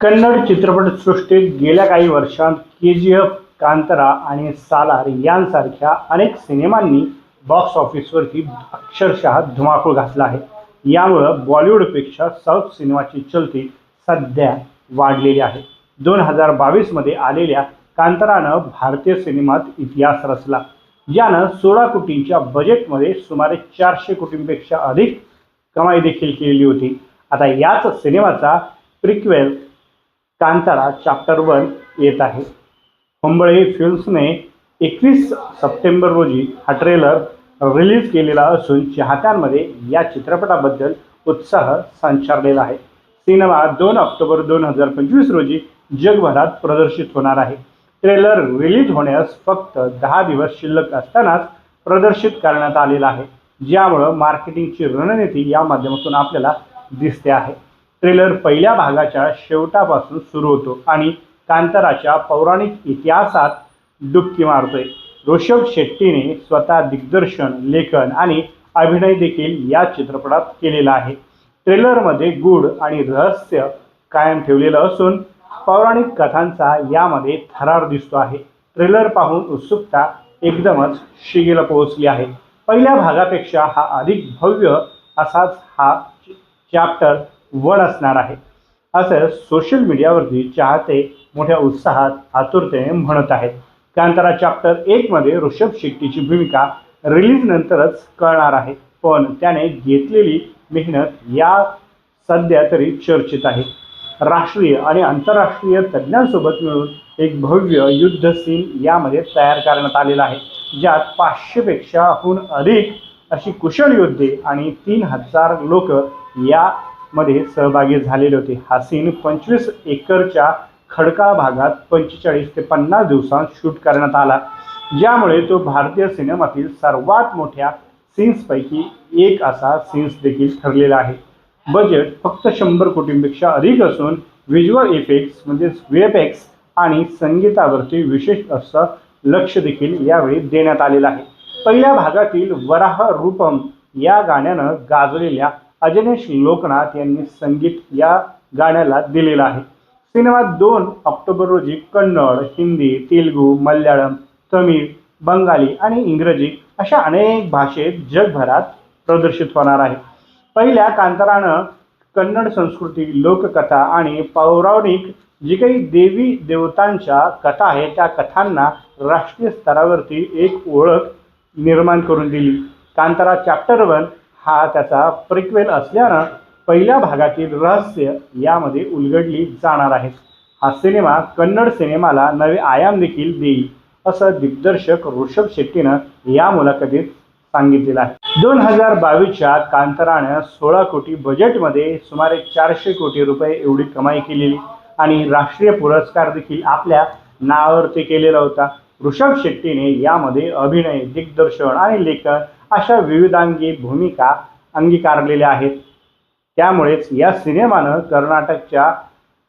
कन्नड चित्रपटसृष्टीत गेल्या काही वर्षांत के जी एफ कांतरा आणि सालार यांसारख्या अनेक सिनेमांनी बॉक्स ऑफिसवरती अक्षरशः धुमाकूळ घातला आहे. यामुळं बॉलिवूडपेक्षा साऊथ सिनेमाची चलती सध्या वाढलेली आहे. दोन हजार बावीसमध्ये आलेल्या कांतरानं भारतीय सिनेमात इतिहास रचला. यानं सोळा कोटींच्या बजेटमध्ये सुमारे चारशे कोटींपेक्षा अधिक कमाई देखील केलेली होती. आता याच सिनेमाचा प्रिक्वेल कांतारा चॅप्टर वन येत आहे. हुंबळे फिल्म्सने एकवीस सप्टेंबर रोजी हा ट्रेलर रिलीज केलेला असून चाहत्यांमध्ये या चित्रपटाबद्दल उत्साह संचारलेला आहे. सिनेमा दोन ऑक्टोबर दोन हजार पंचवीस रोजी जगभरात प्रदर्शित होणार आहे. ट्रेलर रिलीज होण्यास फक्त दहा दिवस शिल्लक असतानाच प्रदर्शित करण्यात आलेला आहे. ज्यामुळं मार्केटिंगची रणनीती या माध्यमातून आपल्याला दिसते आहे. ट्रेलर पहिल्या भागाच्या शेवटापासून सुरू होतो आणि कांताराच्या पौराणिक इतिहासात डुबकी मारतोय. ऋषभ शेट्टीने स्वतः दिग्दर्शन लेखन आणि अभिनय देखील या चित्रपटात केलेला आहे. ट्रेलरमध्ये गूढ आणि रहस्य कायम ठेवलेलं असून पौराणिक कथांचा यामध्ये थरार दिसतो आहे. ट्रेलर पाहून उत्सुकता एकदमच शिगेला पोहोचली आहे. पहिल्या भागापेक्षा हा अधिक भव्य असाच हा चॅप्टर वड असणार आहे. असं सोशल मीडियावरती चाहते मोठ्या उत्साहात आतुरतेने म्हणत आहेत. कांतारा चॅप्टर एकमध्ये ऋषभ शेट्टीची भूमिका रिलीज नंतरच कळणार आहे. पण त्याने घेतलेली मेहनत या सध्या तरी चर्चेत आहे. राष्ट्रीय आणि आंतरराष्ट्रीय तज्ज्ञांसोबत मिळून एक भव्य युद्ध सीन यामध्ये तयार करण्यात आलेला आहे. ज्यात पाचशेपेक्षाहून अधिक अशी कुशल योद्धे आणि तीन हजार लोक या मध्ये सहभागी झालेले होते. हा सीन पंचवीस एकरच्या खडकाळ भागात पंचेचाळीस ते पन्नास दिवसांत शूट करण्यात आला. ज्यामुळे तो भारतीय सिनेमातील सर्वात मोठ्या सीन्सपैकी एक असा सीन्स देखील ठरलेला आहे. बजेट फक्त शंभर कोटींपेक्षा अधिक असून व्हिज्युअल इफेक्ट्स म्हणजेच व्ही आणि संगीतावरती विशेष असं लक्ष देखील यावेळी देण्यात आलेलं आहे. पहिल्या भागातील वराह रूपम या गाण्यानं गाजलेल्या अजनेश लोकनाथ यांनी संगीत या गाण्याला दिलेलं आहे. सिनेमा दोन ऑक्टोबर रोजी कन्नड हिंदी तेलगू मल्याळम तमिळ बंगाली आणि इंग्रजी अशा अनेक भाषेत जगभरात प्रदर्शित होणार आहे. पहिल्या कांतारानं कन्नड संस्कृती लोककथा आणि पौराणिक जी काही देवी देवतांच्या कथा आहेत त्या कथांना राष्ट्रीय स्तरावरती एक ओळख निर्माण करून दिली. कांतारा चॅप्टर वन हा त्याचा प्रिक्वेल असल्यानं पहिल्या भागातील रहस्य यामध्ये उलगडली जाणार आहेत हा सिनेमा कन्नड सिनेमाला नवे आयाम देखील देईल असं दिग्दर्शक ऋषभ शेट्टीनं या मुलाखतीत सांगितलेलं आहे. दोन हजार बावीसच्या कांतारानं सोळा कोटी बजेटमध्ये सुमारे चारशे कोटी रुपये एवढी कमाई केलेली आणि राष्ट्रीय पुरस्कार देखील आपल्या नावावरती केलेला होता. ऋषभ शेट्टीने यामध्ये अभिनय दिग्दर्शन आणि लेखन अशा विविधांगी भूमिका अंगीकारलेल्या आहेत. त्यामुळेच या सिनेमानं कर्नाटकच्या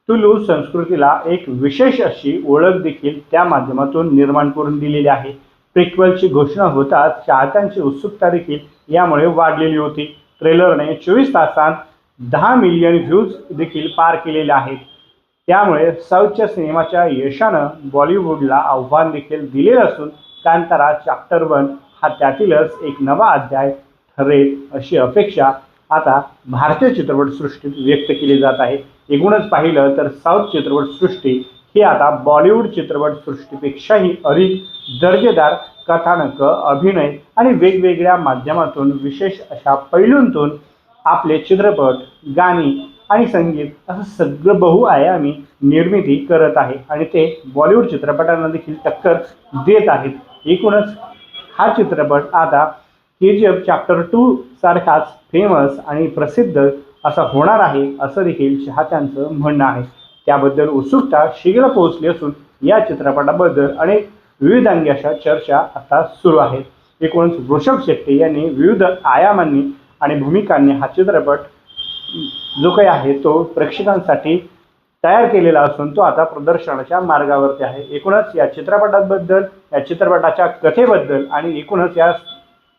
तुलू संस्कृतीला एक विशेष अशी ओळख देखील त्या माध्यमातून निर्माण करून दिलेली आहे. प्रिक्वलची घोषणा होताच चाहत्यांची उत्सुकता देखील यामुळे वाढलेली होती. ट्रेलरने चोवीस तासांत दहा मिलियन व्ह्यूज देखील पार केलेले आहेत. त्यामुळे साऊथच्या सिनेमाच्या यशानं बॉलिवूडला आव्हान देखील दिलेलं असून कांतारा चॅप्टर वन हा त्यातीलच एक नवा अध्याय ठरेल अशी अपेक्षा आता भारतीय चित्रपटसृष्टीत व्यक्त केली जात आहे. एकूणच पाहिलं तर साऊथ चित्रपटसृष्टी ही आता बॉलिवूड चित्रपटसृष्टीपेक्षाही अधिक दर्जेदार कथानकं अभिनय आणि वेगवेगळ्या माध्यमातून विशेष अशा पैलूंतून आपले चित्रपट गाणी आणि संगीत असं सगळं बहुआयामी निर्मिती करत आहे आणि ते बॉलिवूड चित्रपटांना देखील टक्कर देत आहेत. एकूणच हा चित्रपट आता K G F chapter two सारखाच फेमस आणि प्रसिद्ध असा होणार आहे असं देखील चाहत्यांचं म्हणणं आहे. त्याबद्दल उत्सुकता शीघ्र पोहोचली असून या चित्रपटाबद्दल अनेक विविधांगी अशा चर्चा आता सुरू आहेत. एकूणच वृषभ शेट्टी यांनी विविध आयामांनी आणि भूमिकांनी हा चित्रपट जो काही आहे तो प्रेक्षकांसाठी तयार केलेला असून तो आता प्रदर्शनाच्या मार्गावरती आहे. एकूणच या चित्रपटाबद्दल या चित्रपटाच्या कथेबद्दल आणि एकूणच या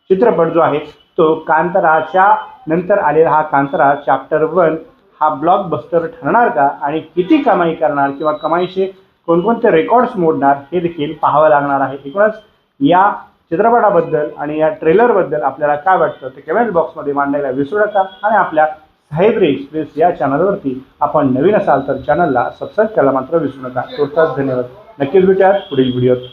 चित्रपट जो आहे तो कांताराच्या नंतर आलेला हा कांतारा चॅप्टर वन हा ब्लॉक बस्टर ठरणार का आणि किती कमाई करणार किंवा कमाईचे कोणकोणते रेकॉर्ड्स मोडणार हे देखील पाहावं लागणार आहे. एकूणच या चित्रपटाबद्दल आणि या ट्रेलरबद्दल आपल्याला काय वाटतं ते कमेंट बॉक्समध्ये मांडायला विसरू नका आणि आपल्या साहेबरी एक्सप्रेस या चॅनलवरती आपण नवीन असाल तर चॅनलला सबस्क्राईब करायला मात्र विसरू नका. तुर्तास धन्यवाद. नक्कीच भेटूयात पुढील व्हिडिओत.